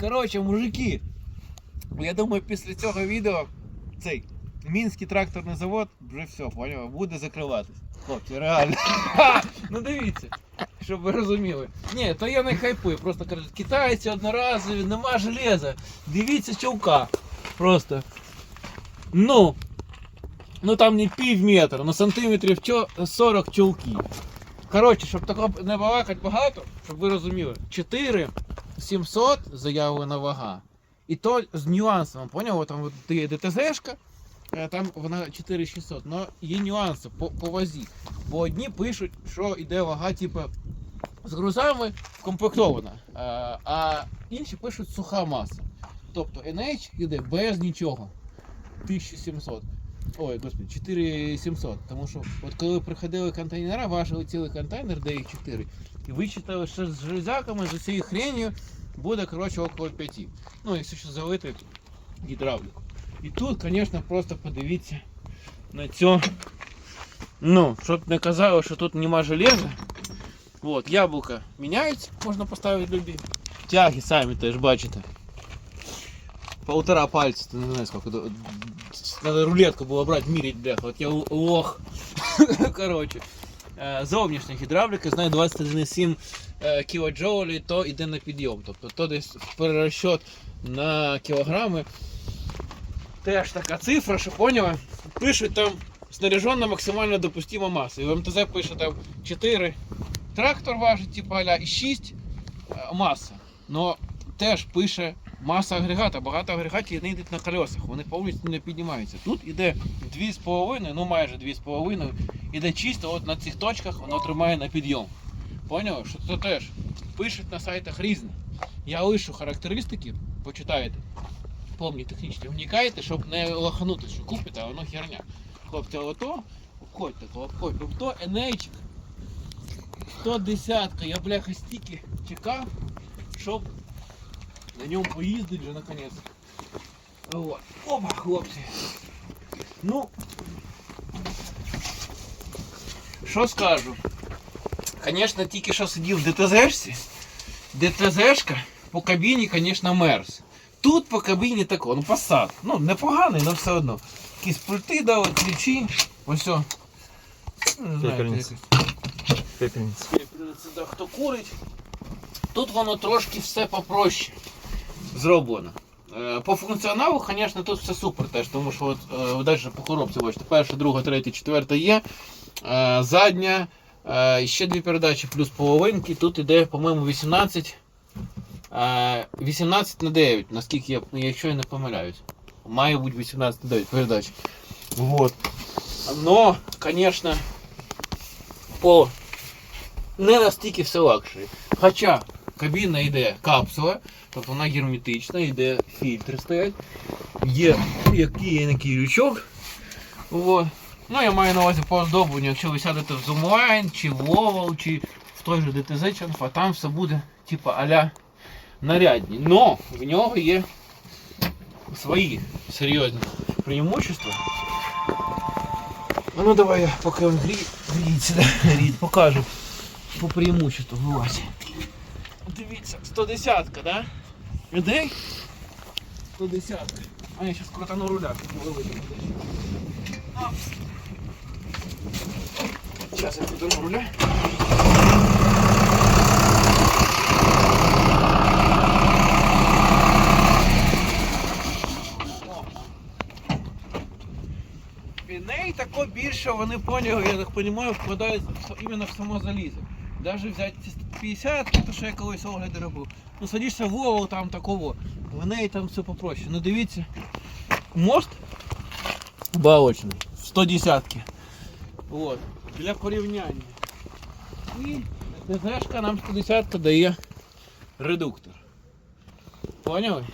Коротше, мужики. Я думаю, після цього відео цей Мінський тракторний завод вже все, поняв, буде закриватись. Хлопці, реально. ну дивіться, щоб ви розуміли. Ні, то я не хайпую, просто кажуть, китайці одноразові, нема железа. Дивіться чулка. Просто. Ну. Ну там не пів метра, ну сантиметрів 40 чулків. Коротше, щоб такого не балакати багато, щоб ви розуміли, 4 700 заявлена вага. І то з нюансами, поняв? Там є ДТЗшка, е, там вона 4600, але є нюанси по, по вазі. Бо одні пишуть, що йде вага, типу, з грузами комплектована, е, а інші пишуть суха маса. Тобто NH йде без нічого. 1700. Ой, господи, 4700. Тому що от коли приходили контейнера, важили цілий контейнер, де їх 4, і вичитали, що з железяками, з усією хренью буде, коротше, около 5. Ну, якщо ще залити гідравліку. І тут, звісно, просто подивіться на цю. Ну, щоб не казали, що тут нема железа. От, яблука міняються, можна поставити любі. Тяги самі теж бачите. Полтора пальца, ты не знаю сколько. это, Надо рулетку было брать, мерить, бляха. Вот я л- лох. Короче. Е, Зовнішня гідравліка знає 21,7 е, кілоджоулі, то йде на підйом. Тобто то десь в перерозчет на кілограми. Теж така цифра, що поняли? Пишуть там снаряжена максимально допустима маса. І в МТЗ пише там 4 трактор важить, типу аля, і 6 е, маса. Но теж пише маса агрегата. Багато агрегатів не йдуть на колесах, вони повністю не піднімаються. Тут іде 2,5, ну майже 2,5, іде чисто от на цих точках воно тримає на підйом. Поняли? Що це теж пишуть на сайтах різне. Я лишу характеристики, почитаєте. Повні технічні, вникаєте, щоб не лоханути, що купите, а воно херня. Хлопці, ото обходьте, то обходьте. То енейчик, 110 я бляха стільки чекав, щоб на ньому поїздить вже наконець. Вот. Опа, хлопці. Ну, що скажу? Звісно, тільки що сидів в ДТЗшці. ДТЗшка по кабіні, звісно, мерз. Тут по кабіні тако, ну посад. Ну, непоганий, але все одно. Якісь пульти дали, ключі. Ось. о. Ну, не знаю, Пепельниця. якось. Пепельница. Да, хто курить. Тут воно трошки все попроще зроблено. Е, По функціоналу, звісно, тут все супер теж, тому що от, е, далі по коробці бачите, перша, друга, третя, четверта є. Е, Задня, ще дві передачі плюс половинки. Тут іде, по-моєму, 18. е, 18 на 9, наскільки я, якщо я не помиляюсь. Має бути 18 на 9 передач. Вот. Но, звісно, по не настільки все лакшері. Хоча кабіна йде капсула, тобто вона герметична, йде фільтри стоять, є який лючок. От. Ну, я маю на увазі по оздобленню, якщо ви сядете в Zoomline, чи в Lowell, чи в той же DTZ Чанфа, там все буде типа аля нарядні. Но в нього є свої серйозні преимущества. А ну давай я поки гріється, да, покажу по преимуществу вилазь. Дивіться, 110 да? Людей? 110 А я зараз крутану руля. Зараз я крутану руля. Неї тако більше вони поняли, я так розумію, вкладають іменно в само залізо. Даже взяти ці 50, то що я колись огляди робив. Ну садишся в голову там такого, в неї там все попроще. Ну дивіться, мост балочний, 110 Вот. Для порівняння. І ДЗшка нам 110 дає редуктор. Поняли?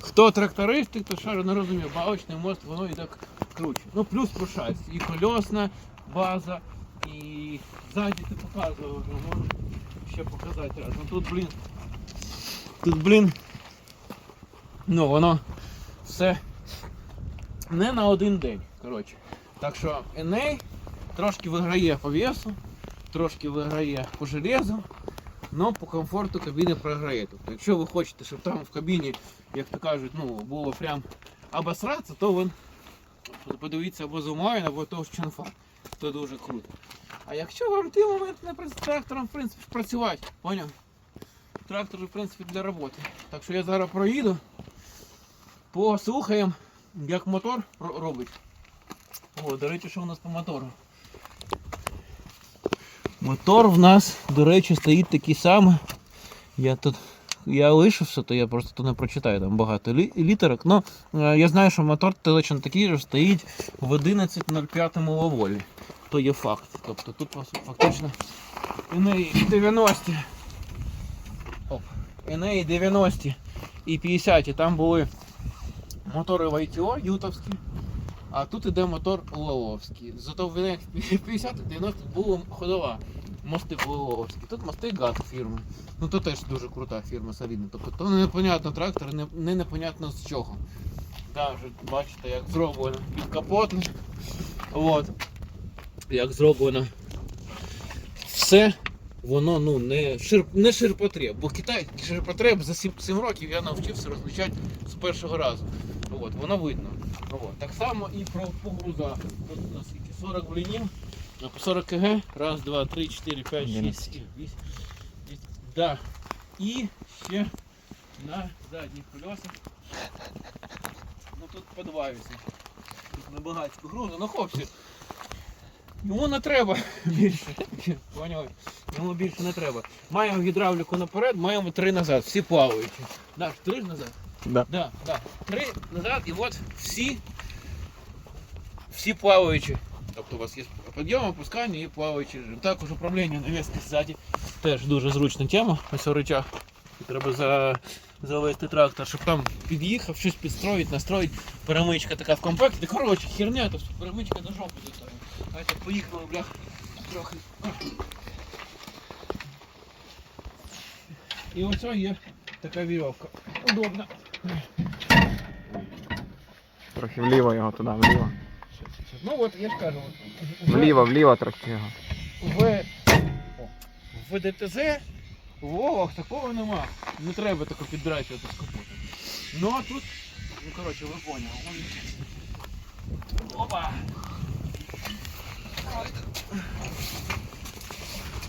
Хто трактористи, то що не розуміє, балочний мост, воно і так круче. Ну плюс по шасі. І колесна база, і ззаді ти показував вже, можу ще показати раз. Ну тут, блін. Тут, блін. Ну воно все не на один день. Коротше. Так що Еней трошки виграє по весу, трошки виграє по железу. але по комфорту кабіни програє. Тобто, якщо ви хочете, щоб там в кабіні, як то кажуть, ну, було прям обосратися, то він подивіться або зумайн, або того чанфа. То дуже круто. А якщо вам той момент не з трактором, в принципі, працювати, поняв? Трактор, в принципі, для роботи. Так що я зараз проїду, послухаємо, як мотор робить. О, до речі, що у нас по мотору? Мотор в нас, до речі, стоїть такий самий. Я тут. Я лишився, то я просто тут не прочитаю там багато лі- літерок. Ну, е, я знаю, що мотор точно такий же стоїть в 11.05 лаволі. То є факт. Тобто тут фактично і неї 90. Оп. І неї 90 і 50. Там були мотори в ITO ютовські. А тут іде мотор Лоловський. Зато в них 50 і 90 було ходова. Мости Лоловські. Тут мости ГАТ фірми. Ну то теж дуже крута фірма солідна. Тобто то непонятно трактор, не, не непонятно з чого. Там вже бачите, як зроблено підкапотне. От. Як зроблено все. Воно ну не шир, не ширпотреб, бо Китай ширпотреб за 7, 7 років я навчився розлічати з першого разу. От, воно видно. От. Так само і про по грузах. Тут у нас 40 блінів, по 40 кг. Раз, два, три, чотири, п'ять, шість, 11. сім, вісім. Да. І ще на задніх колесах. Ну тут по два вісить. Тут на багатську грузу. Ну хлопці. Йому не треба більше. Поняли? Йому більше не треба. Маємо гідравліку наперед, маємо три назад. Всі плаваючі. Даш, три назад? Да. Да, да. Три назад і от всі, всі плаваючі. Тобто у вас є підйом, опускання і плаваючий режим. Також управління навіски ззаді. Теж дуже зручна тема. Ось у. Треба за, завести трактор, щоб там під'їхав, щось підстроїть, настроїть. Перемичка така в комплекті. Коротше, херня, тобто перемичка до жопи до це поїхали, блях, трохи. І оце є така вірьовка. Удобна. Трохи вліво його туди, вліво. Ну от я ж кажу, в- Вліво, вліво трохи його. в, в ДТЗ в Вовах такого нема. Не треба тако піддрачувати з капотом. Ну а тут, ну коротше, ви поняли. Опа!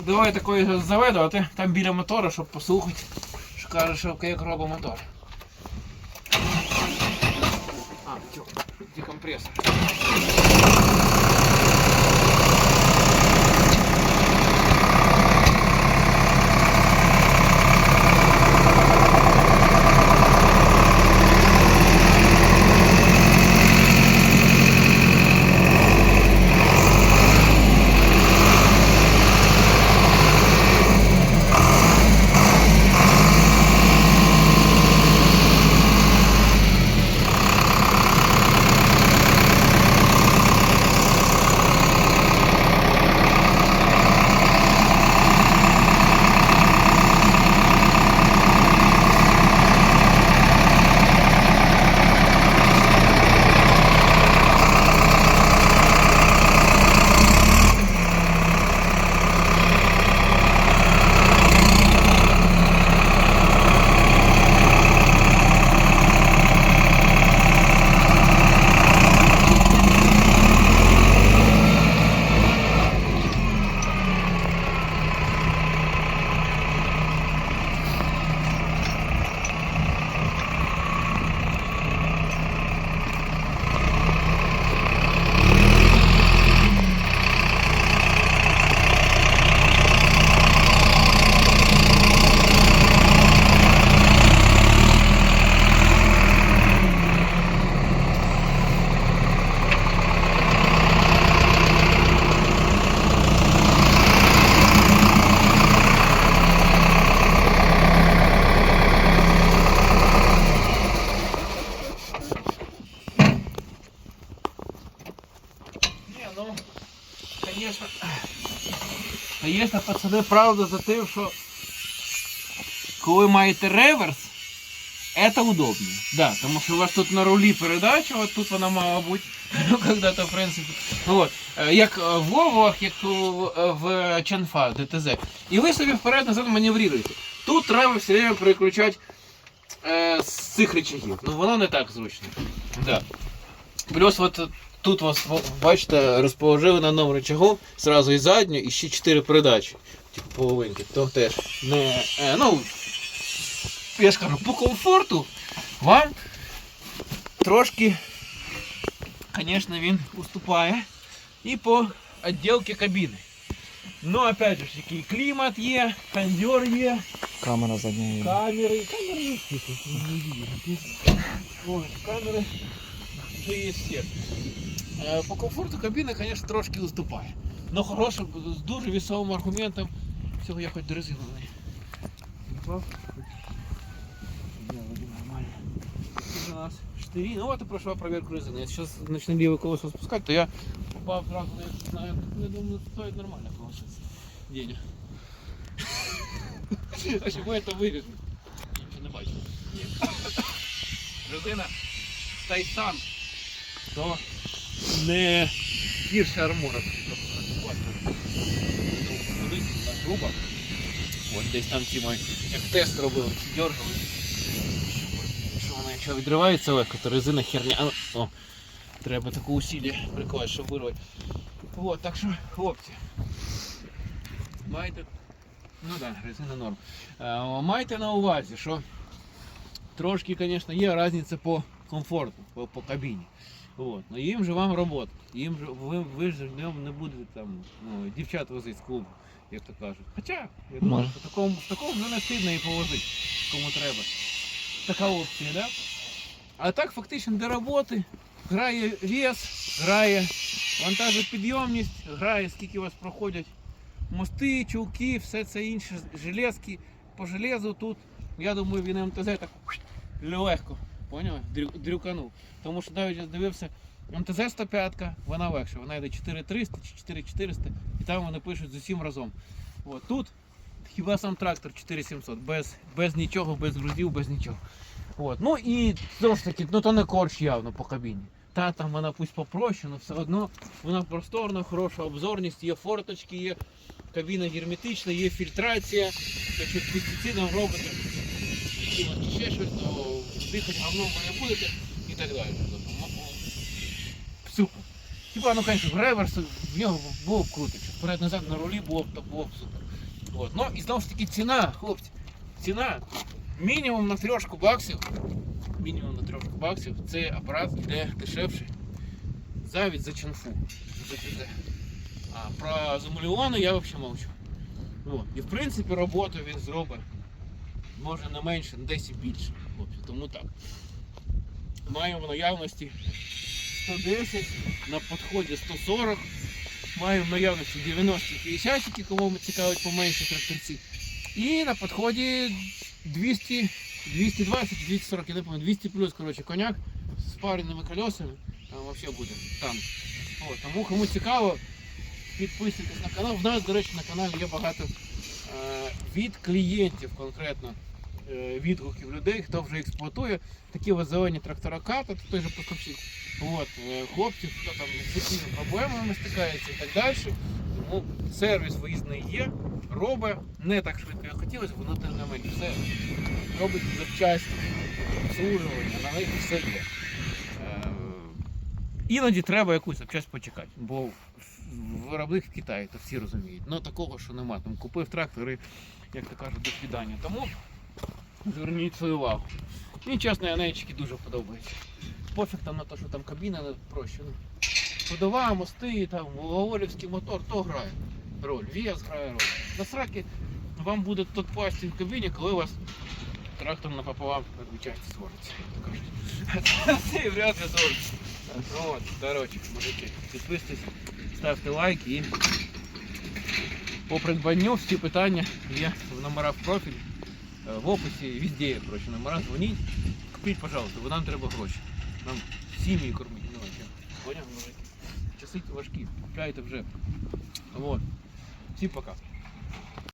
Давай такої заведу, а ти там біля мотора, щоб послухати, що каже, що як робить мотор. А, тьо, декомпресор. Конечно, конечно, пацани, правда за тим, що коли маєте реверс, это удобнее. Да, тому що у вас тут на рулі передача, от тут вона мала бути, ну, когда-то, в принципі. Вот. Е, Як в Вовах, як в Чанфа, ДТЗ. І ви собі вперед назад маневруєте. Тут треба все время переключати е, з цих рычагів. Ну воно не так зручно. Да. Плюс от тут вас во- бачите, розположили на одному рычагу, сразу і задню, і ще 4 передачі. Типу половинки. То теж не. Е, ну, я ж кажу, по комфорту вам трошки, звісно, він уступає. І по відділці кабіни. Ну, опять же, ж, який клімат є, кондьор є. Камера задня є. Камеры, камеры есть здесь, вже є все. Е, По комфорту кабіна, звісно, трошки уступає. Но хорошим, з дуже весомим аргументом. Всього я хоч до резину не їбав. Я вроде нормально. Тут у нас штырі. Ну вот и прошла проверку резины. Я сейчас начну левое колесо спускать, то я попал сразу на это, знаю, я думаю, стоит нормально получится. Денег. А чому я то виріжу? Нічого не бачу. Ні. Резина Тайсан. То не гірше армора. Грубо. От десь там ці мої, як тест робили, ці дергали. Що вона якщо відривається легко, то резина херня. О, треба таку усилля прикласти, щоб вирвати. От, так що, хлопці, маєте Ну так, да, резина норм. Е, Майте на увазі, що трошки, звісно, є різниця по комфорту, по, по кабіні. От. Ну їм же вам робота. Їм же, ви, ви ж не, не будете там ну, дівчат возити з клубу, як то кажуть. Хоча, я думаю, Може. що такому, в такому вже не стидно і повозити, кому треба. Така опція, да? А так фактично для роботи грає вес, грає вантажопідйомність, грає скільки у вас проходять мости, чулки, все це інше, железки. По железу тут, я думаю, він МТЗ так легко, поняли? Дрюканув. Тому що навіть я дивився, МТЗ 105, вона легша, вона йде 4300 чи 4400, і там вони пишуть з усім разом. От тут хіба сам трактор 4700, без, без нічого, без грузів, без нічого. От. Ну і знову ж таки, ну то не корч явно по кабіні. Та там вона пусть попроще, але все одно вона просторна, хороша обзорність, є форточки, є кабіна герметична, є фільтрація. Якщо пестицидом от ще щось, то дихати говном ви не будете і так далі. Тобто, Супер. Хіба, ну, звісно, реверс в нього було б круто, що вперед-назад на рулі було б, то було б супер. От. Ну і знову ж таки ціна, хлопці, ціна мінімум на трьошку баксів. Мінімум на трьошку баксів. Цей апарат йде дешевший. Завід за чанфу. А про замуліони я взагалі мовчу. От. І в принципі роботу він зробить. Може не менше, десь і більше. Хлопці. Тому так. Маємо в наявності 110, на підході 140. Маємо в наявності 90 50 кому цікавить поменше тракторці. І на підході 200, 220, 240, я не пам'ятаю, 200 плюс, коротше, коняк з пареними колесами. Там взагалі буде там. От, тому кому цікаво, підписуйтесь на канал. В нас, до речі, на каналі є багато е, від клієнтів конкретно відгуків людей, хто вже експлуатує такі ось зелені трактора ката, то той же поставщик. От, е, хлопців, хто там з якими проблемами стикається і так далі. Тому сервіс виїзний є, робить не так швидко, як хотілося, воно тим не менше все робить завчасно, обслужування, на них все є. Е, Іноді треба якусь запчасть почекати, бо виробник в Китаї, то всі розуміють. Ну такого, що нема. Там купив трактори, як то кажуть, до свідання. Тому зверніть свою увагу. Мені чесно, янейчики дуже подобаються. Пофіг там на те, що там кабіна не проще. Ну, ходова, мости, там, Гаолівський мотор, то грає роль. Віас грає роль. На сраки вам буде тут пасти в кабіні, коли у вас трактор напополам відчасті то. Це вряд ли звориться. От, коротше, мужики, підписуйтесь, ставте лайки і по придбанню всі питання є в номерах. Е, В описі везде коротше, номера, дзвоніть. Купіть, пожалуйста, бо нам треба гроші. Нам сім'ї кормити. Ну? Поняв, мужики? Часи важкі, купляйте вже. Вот. Всім пока.